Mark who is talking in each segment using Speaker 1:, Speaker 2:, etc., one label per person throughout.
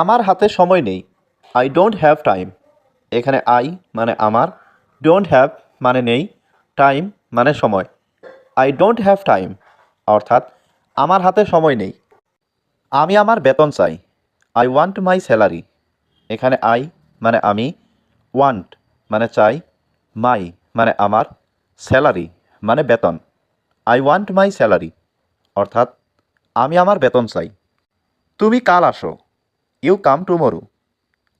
Speaker 1: আমার হাতে সময় নেই। আই ডোন্ট হ্যাভ টাইম এখানে আই মানে আমার ডোন্ট হ্যাভ মানে নেই টাইম মানে সময়। আই ডোন্ট হ্যাভ টাইম অর্থাৎ আমার হাতে সময় নেই। আমি আমার বেতন চাই। আই ওয়ান্ট মাই স্যালারি এখানে আই মানে আমি ওয়ান্ট মানে চাই মাই মানে আমার স্যালারি মানে বেতন। আই ওয়ান্ট মাই স্যালারি অর্থাৎ আমি আমার বেতন চাই। তুমি কাল আসো। ইউ কাম টুমরু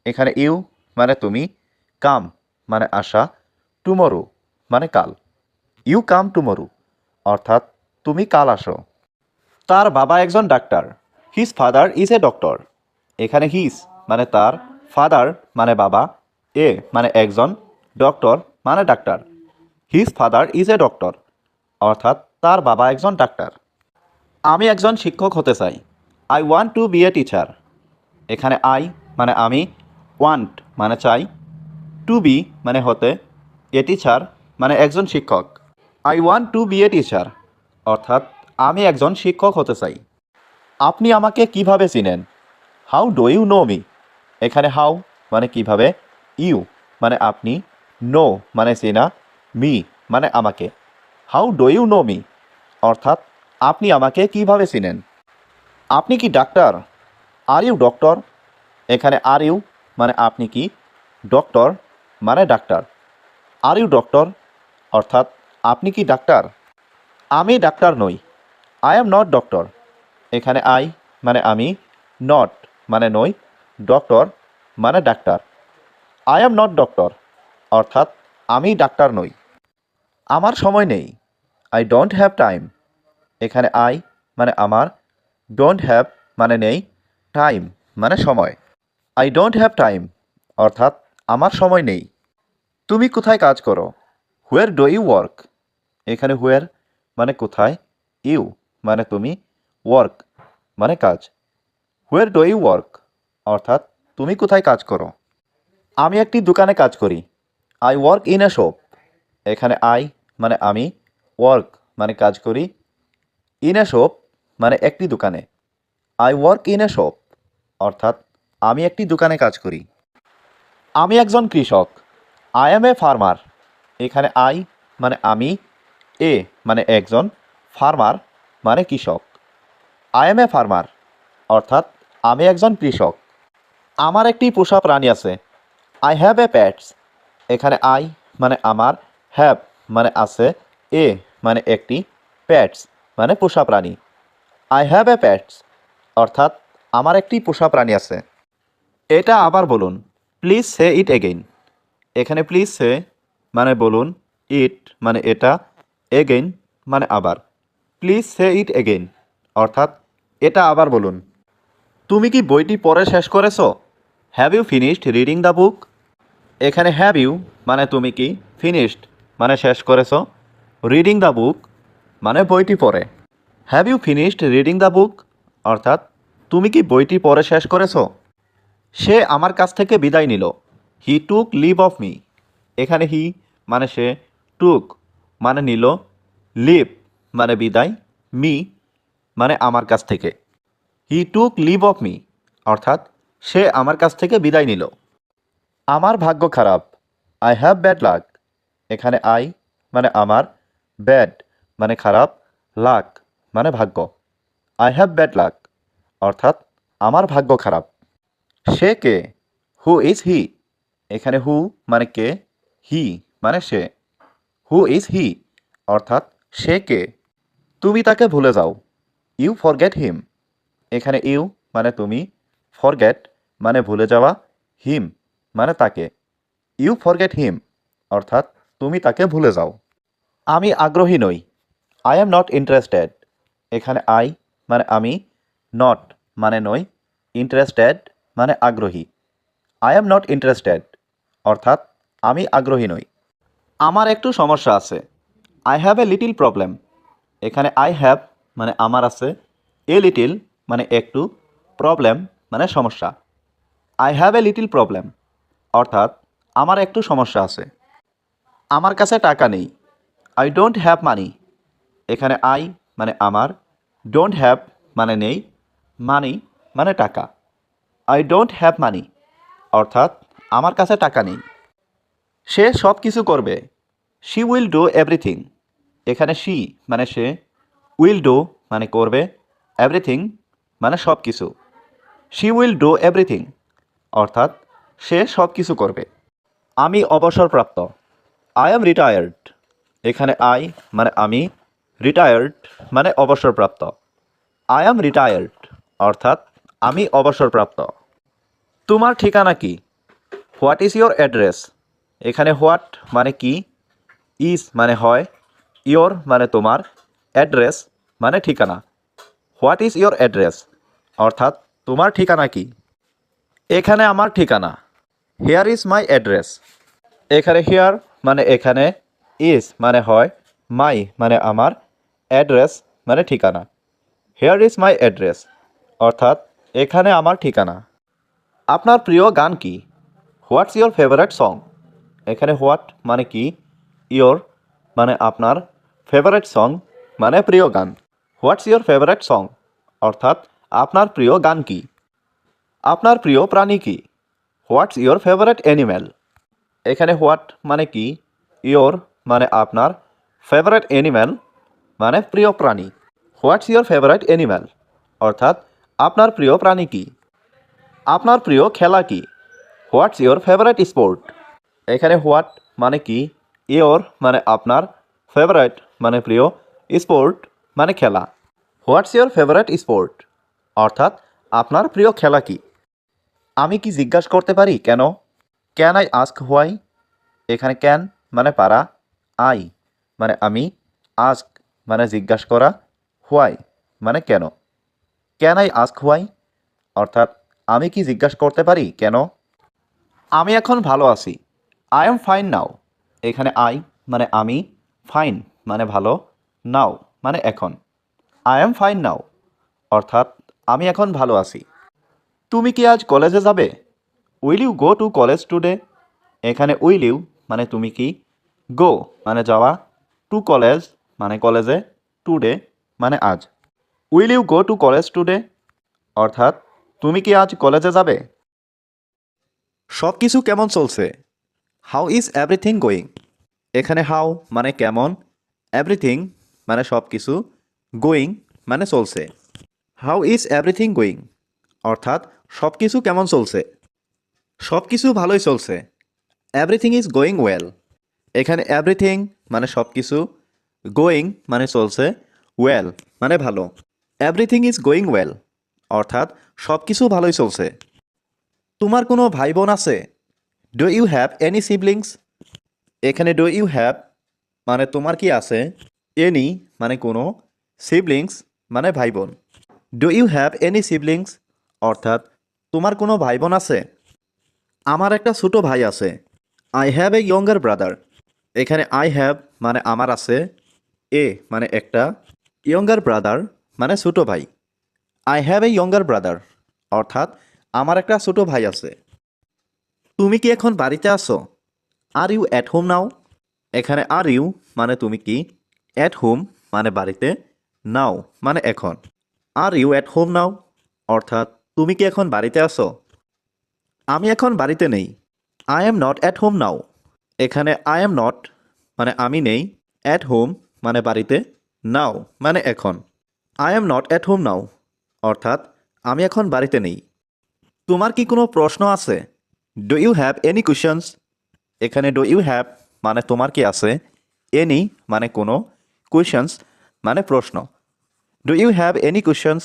Speaker 1: এখানে ইউ মানে তুমি কাম মানে আসা টুমরু মানে কাল। ইউ কাম টুমরু অর্থাৎ তুমি কাল আসো। তার বাবা একজন doctor. His father is a doctor এখানে হিজ মানে তার ফাদার মানে বাবা, এ মানে একজন ডক্টর মানে doctor. His father is a doctor অর্থাৎ তার বাবা একজন ডাক্তার। আমি একজন শিক্ষক হতে চাই। I want to be a teacher এখানে আই মানে আমি ওয়ান্ট মানে চাই টু বি মানে হতে, এ টিচার মানে একজন শিক্ষক। I want to be a teacher অর্থাৎ আমি একজন শিক্ষক হতে চাই। আপনি আমাকে কীভাবে চিনেন? How do you know me এখানে হাউ মানে কীভাবে ইউ মানে আপনি নো মানে চেনা মি মানে আমাকে। How do you know me অর্থাৎ আপনি আমাকে কীভাবে চিনেন? আপনি কি ডাক্তার আর ইউ ডক্টর এখানে আর ইউ মানে আপনি কি? ডক্টর মানে ডাক্তার। আর ইউ ডক্টর অর্থাৎ আপনি কি ডাক্তার? আমি ডাক্তার নই। আই এম নট ডক্টর এখানে আই মানে আমি নট মানে নই। ডক্টর মানে ডাক্তার। আই এম নট ডক্টর অর্থাৎ আমি ডাক্তার নই। আমার সময় নেই। আই ডোন্ট হ্যাভ টাইম এখানে আই মানে আমার ডোন্ট হ্যাভ মানে নেই। টাইম মানে সময়। আই ডোন্ট হ্যাভ টাইম অর্থাৎ আমার সময় নেই। তুমি কোথায় কাজ করো? হুয়ার ডো ইউ ওয়ার্ক এখানে হুয়ার মানে কোথায়? ইউ মানে তুমি ওয়ার্ক মানে কাজ। হুয়ার ডো ইউ ওয়ার্ক অর্থাৎ তুমি কোথায় কাজ করো? আমি একটি দোকানে কাজ করি। I work in a shop এখানে আই মানে আমি ওয়ার্ক মানে কাজ করি। ইন এ শপ মানে একটি দোকানে। I work in a shop অর্থাৎ আমি একটি দোকানে কাজ করি। আমি একজন কৃষক। আই এম এ ফার্মার এখানে আই মানে আমি এ মানে একজন ফার্মার মানে কৃষক। আই এম এ ফার্মার অর্থাৎ আমি একজন কৃষক। আমার একটি পোষা প্রাণী আছে। আই হ্যাভ এ প্যাটস এখানে আই মানে আমার হ্যাভ মানে আছে এ মানে একটি প্যাটস মানে পোষা প্রাণী। আই হ্যাভ এ প্যাটস অর্থাৎ আমার একটি পোষা প্রাণী আছে। এটা আবার বলুন প্লিজ সে ইট এগেইন এখানে প্লিজ সে মানে বলুন ইট মানে এটা এগেইন মানে আবার। প্লিজ সে ইট এগেইন অর্থাৎ এটা আবার বলুন। তুমি কি বইটি পড়ে শেষ করেছ? Have you finished reading the book এখানে হ্যাভ ইউ মানে তুমি কি ফিনিশড মানে শেষ করেছ? রিডিং দ্য বুক মানে বইটি পড়ে। Have you finished reading the book অর্থাৎ তুমি কি বইটি পড়ে শেষ করেছ? সে আমার কাছ থেকে বিদায় নিল। He took leave of me এখানে হি মানে সে টুক মানে নিল। লিভ মানে বিদায়। মি মানে আমার কাছ থেকে। He took leave of me অর্থাৎ সে আমার কাছ থেকে বিদায় নিল। আমার ভাগ্য খারাপ। আই হ্যাভ ব্যাড লাক এখানে আই মানে আমার। ব্যাড মানে খারাপ। লাক মানে ভাগ্য। আই হ্যাভ ব্যাড লাক অর্থাৎ আমার ভাগ্য খারাপ। সে কে? হু ইজ হি এখানে হু মানে কে? হি মানে সে। হু ইজ হি অর্থাৎ সে কে? তুমি তাকে ভুলে যাও। ইউ ফরগেট হিম এখানে ইউ মানে তুমি। ফরগেট মানে ভুলে যাওয়া। হিম মানে তাকে। ইউ ফরগেট হিম অর্থাৎ তুমি তাকে ভুলে যাও। আমি আগ্রহী নই। আই এম নট ইন্টারেস্টেড এখানে আই মানে আমি। নট মানে নই ইন্টারেস্টেড মানে আগ্রহী। আই এম নট ইন্টারেস্টেড অর্থাৎ আমি আগ্রহী নই। আমার একটু সমস্যা আছে। I have a little problem এখানে আই হ্যাভ মানে আমার আছে। এ লিটিল মানে একটু। প্রবলেম মানে সমস্যা। I have a little problem অর্থাৎ আমার একটু সমস্যা আছে। আমার কাছে টাকা নেই। আই ডোন্ট হ্যাভ মানি এখানে আই মানে আমার। ডোন্ট হ্যাভ মানে নেই। মানি মানে টাকা। আই ডোন্ট হ্যাভ মানি অর্থাৎ আমার কাছে টাকা নেই। সে সব কিছু করবে। শি উইল ডু এভরিথিং এখানে শি মানে সে উইল ডু মানে করবে এভরিথিং মানে সব কিছু শি উইল ডু এভরিথিং অর্থাৎ সে সব কিছু করবে। আমি অবসরপ্রাপ্ত আই এম রিটায়ার্ড এখানে আই মানে আমি রিটায়ার্ড মানে অবসরপ্রাপ্ত। আই এম রিটায়ার্ড অর্থাৎ আমি অবসরপ্রাপ্ত। তোমার ঠিকানা কি? হোয়াট ইজ ইয়োর অ্যাড্রেস এখানে হোয়াট মানে কি? ইজ মানে হয়। ইয়োর মানে তোমার। অ্যাড্রেস মানে ঠিকানা। হোয়াট ইজ ইয়োর অ্যাড্রেস অর্থাৎ তোমার ঠিকানা কি? এখানে আমার ঠিকানা। হেয়ার ইজ মাই অ্যাড্রেস এখানে হেয়ার মানে এখানে। ইজ মানে হয়। মাই মানে আমার। অ্যাড্রেস মানে ঠিকানা। হেয়ার ইজ মাই অ্যাড্রেস অর্থাৎ এখানে আমার ঠিকানা। আপনার প্রিয় গান কি? হোয়াটস ইয়োর ফেভারেট সং এখানে হোয়াট মানে কি? ইয়োর মানে আপনার ফেভারেট সং মানে প্রিয় গান। হোয়াটস ইয়োর ফেভারেট সং অর্থাৎ আপনার প্রিয় গান কি? আপনার প্রিয় প্রাণী কি? হোয়াটস ইয়োর ফেভারেট অ্যানিম্যাল এখানে হোয়াট মানে কি? ইয়োর মানে আপনার ফেভারেট অ্যানিম্যাল মানে প্রিয় প্রাণী। হোয়াটস ইয়োর ফেভারেট অ্যানিম্যাল অর্থাৎ আপনার প্রিয় প্রাণী কি? আপনার প্রিয় খেলা কি? হোয়াটস ইয়োর ফেভারেট স্পোর্ট এখানে হোয়াট মানে কি? ইয়োর মানে আপনার। ফেভারেট মানে প্রিয়। স্পোর্ট মানে খেলা। হোয়াটস ইয়োর ফেভারেট স্পোর্ট অর্থাৎ, আপনার প্রিয় খেলা কি? আমি কি জিজ্ঞাসা করতে পারি কেন? ক্যান আই আস্ক হোয়াই এখানে ক্যান মানে পারা। আই মানে আমি। আস্ক মানে জিজ্ঞাসা করা। হোয়াই মানে কেন? ক্যান আই আস্ক হোয়াই অর্থাৎ, আমি কি জিজ্ঞাসা করতে পারি? কেন? আমি এখন ভালো আছি। আই এম ফাইন নাও এখানে আই মানে আমি ফাইন মানে ভালো নাও মানে এখন। আই এম ফাইন নাও অর্থাৎ, আমি এখন ভালো আছি। তুমি কি আজ কলেজে যাবে? Will you go to college today এখানে উইল ইউ মানে তুমি কি? গো মানে যাওয়া। টু কলেজ মানে কলেজে টুডে মানে আজ। Will you go to college today অর্থাৎ, তুমি কি আজ কলেজে যাবে? সব কিছু কেমন চলছে? হাউ ইজ এভরিথিং গোয়িং এখানে হাউ মানে কেমন? এভরিথিং মানে সব কিছু গোয়িং মানে চলছে। হাউ ইজ এভরিথিং গোয়িং অর্থাৎ সব কিছু কেমন চলছে? সব কিছু ভালোই চলছে। এভরিথিং ইজ গোয়িং ওয়েল এখানে এভরিথিং মানে সব কিছু গোয়িং মানে চলছে ওয়েল মানে ভালো। এভরিথিং ইজ গোয়িং ওয়েল অর্থাৎ সব কিছু ভালোই চলছে। তোমার কোনো ভাই বোন আছে? Do you have any siblings এখানে ডু ইউ হ্যাভ মানে তোমার কি আছে? এনি মানে কোনো। সিবলিংস মানে ভাই বোন do you have any siblings অর্থাৎ তোমার কোনো ভাই বোন আছে? আমার একটা ছোটো ভাই আছে। I have a younger brother এখানে আই হ্যাভ মানে আমার আছে। এ মানে একটা ইয়ঙ্গার ব্রাদার মানে ছোটো ভাই। I have a younger brother অর্থাৎ আমার একটা ছোটো ভাই আছে। তুমি কি এখন বাড়িতে আছো? Are you at home now এখানে আর ইউ মানে তুমি কি অ্যাট হোম মানে বাড়িতে নাও মানে এখন। Are you at home now অর্থাৎ তুমি কি এখন বাড়িতে আছো? আমি এখন বাড়িতে নেই। I am not at home now এখানে আই এম নট মানে আমি নেই। অ্যাট হোম মানে বাড়িতে নাও মানে এখন। I am not at home now অর্থাৎ, আমি এখন বাড়িতে নেই। তোমার কি কোনো প্রশ্ন আছে? Do you have any questions এখানে ডু ইউ হ্যাভ মানে তোমার কি আছে? এনি মানে কোনো। কোয়েশনস মানে প্রশ্ন। Do you have any questions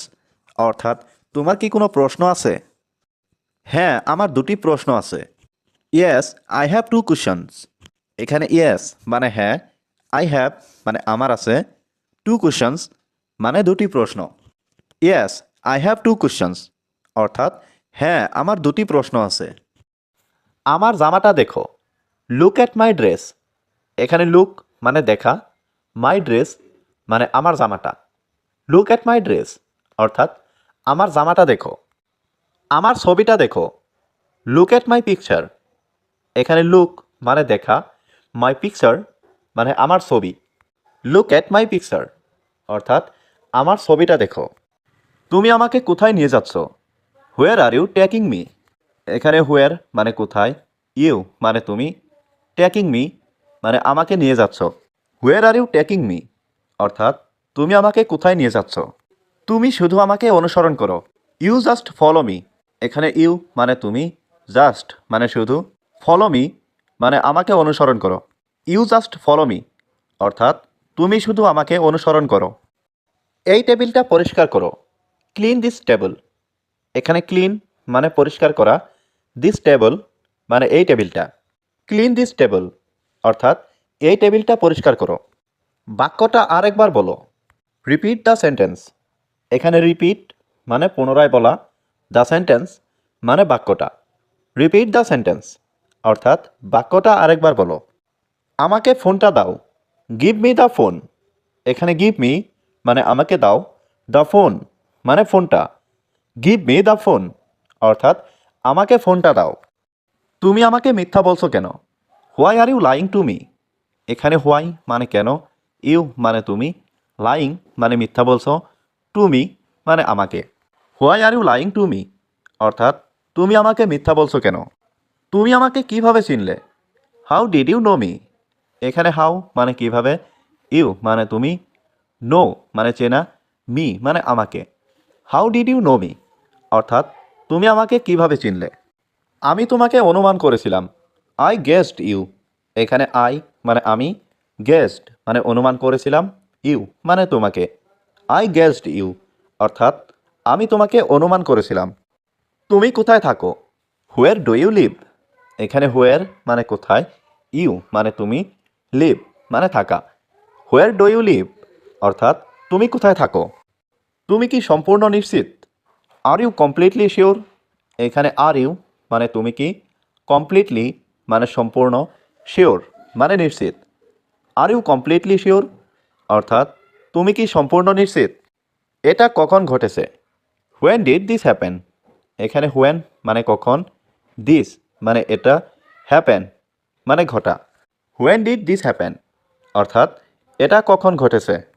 Speaker 1: অর্থাৎ, তোমার কি কোনো প্রশ্ন আছে? হ্যাঁ আমার দুটি প্রশ্ন আছে। Yes I have two questions এখানে ইয়েস মানে হ্যাঁ আই হ্যাভ মানে আমার আছে। টু কোয়েশনস মানে দুটি প্রশ্ন। Yes I have two questions অর্থাৎ হ্যাঁ আমার দুটি প্রশ্ন আছে। আমার জামাটা দেখো। লুক অ্যাট মাই ড্রেস এখানে লুক মানে দেখা। মাই ড্রেস মানে আমার জামাটা। লুক অ্যাট মাই ড্রেস অর্থাৎ, আমার জামাটা দেখো। আমার ছবিটা দেখো। লুক অ্যাট মাই পিকচার এখানে লুক মানে দেখা। মাই পিকচার মানে আমার ছবি। লুক অ্যাট মাই পিকচার অর্থাৎ আমার ছবিটা দেখো। তুমি আমাকে কোথায় নিয়ে যাচ্ছ? Where are you taking me এখানে হোয়ার মানে কোথায় ইউ মানে তুমি টেকিং মি মানে আমাকে নিয়ে যাচ্ছ। Where are you taking me অর্থাৎ, তুমি আমাকে কোথায় নিয়ে যাচ্ছ? তুমি শুধু আমাকে অনুসরণ করো। ইউ জাস্ট ফলো মি এখানে ইউ মানে তুমি জাস্ট মানে শুধু ফলো মি মানে আমাকে অনুসরণ করো। ইউ জাস্ট ফলো মি অর্থাৎ, তুমি শুধু আমাকে অনুসরণ করো। এই টেবিলটা পরিষ্কার করো। ক্লিন দিস টেবল এখানে ক্লিন মানে পরিষ্কার করা। দিস টেবল মানে এই টেবিলটা। ক্লিন দিস টেবল অর্থাৎ এই টেবিলটা পরিষ্কার করো। বাক্যটা আরেকবার বলো। রিপিট দ্য সেন্টেন্স এখানে রিপিট মানে পুনরায় বলা। দ্য সেন্টেন্স মানে বাক্যটা। রিপিট দ্য সেন্টেন্স অর্থাৎ বাক্যটা আরেকবার বলো। আমাকে ফোনটা দাও। গিভ মি দ্য ফোন এখানে গিভ মি মানে আমাকে দাও দ্য ফোন মানে ফোনটা। গিভ মি দ্য ফোন, অর্থাৎ আমাকে ফোনটা দাও। তুমি আমাকে মিথ্যা বলছো কেন? Why are you lying to me এখানে হোয়াই মানে কেন? ইউ মানে তুমি। লাইং মানে মিথ্যা বলছো। টু মি মানে আমাকে। Why are you lying to me অর্থাৎ তুমি আমাকে মিথ্যা বলছো কেন? তুমি আমাকে কীভাবে চিনলে? How did you know me এখানে হাউ মানে কীভাবে? ইউ মানে তুমি। নো মানে চেনা মি মানে আমাকে। How did you know me অর্থাৎ, তুমি আমাকে কীভাবে চিনলে? আমি তোমাকে অনুমান করেছিলাম। আই গেস্ট ইউ এখানে আই মানে আমি গেস্ট মানে অনুমান করেছিলাম ইউ মানে তোমাকে। আই গেস্ট ইউ অর্থাৎ, আমি তোমাকে অনুমান করেছিলাম। তুমি কোথায় থাকো? হোয়ার ডু ইউ লিভ এখানে হোয়ার মানে কোথায় ইউ মানে তুমি লিভ মানে থাকা। হোয়ার ডু ইউ লিভ অর্থাৎ, তুমি কোথায় থাকো? তুমি কি সম্পূর্ণ নিশ্চিত? আর ইউ কমপ্লিটলি শিওর এখানে আর ইউ মানে তুমি কি কমপ্লিটলি মানে সম্পূর্ণ শিওর মানে নিশ্চিত। আর ইউ কমপ্লিটলি শিওর অর্থাৎ, তুমি কি সম্পূর্ণ নিশ্চিত? এটা কখন ঘটেছে? হোয়েন ডিড দিস হ্যাপেন এখানে হোয়েন মানে কখন? দিস মানে এটা হ্যাপেন মানে ঘটা। হোয়েন ডিড দিস হ্যাপেন অর্থাৎ, এটা কখন ঘটেছে?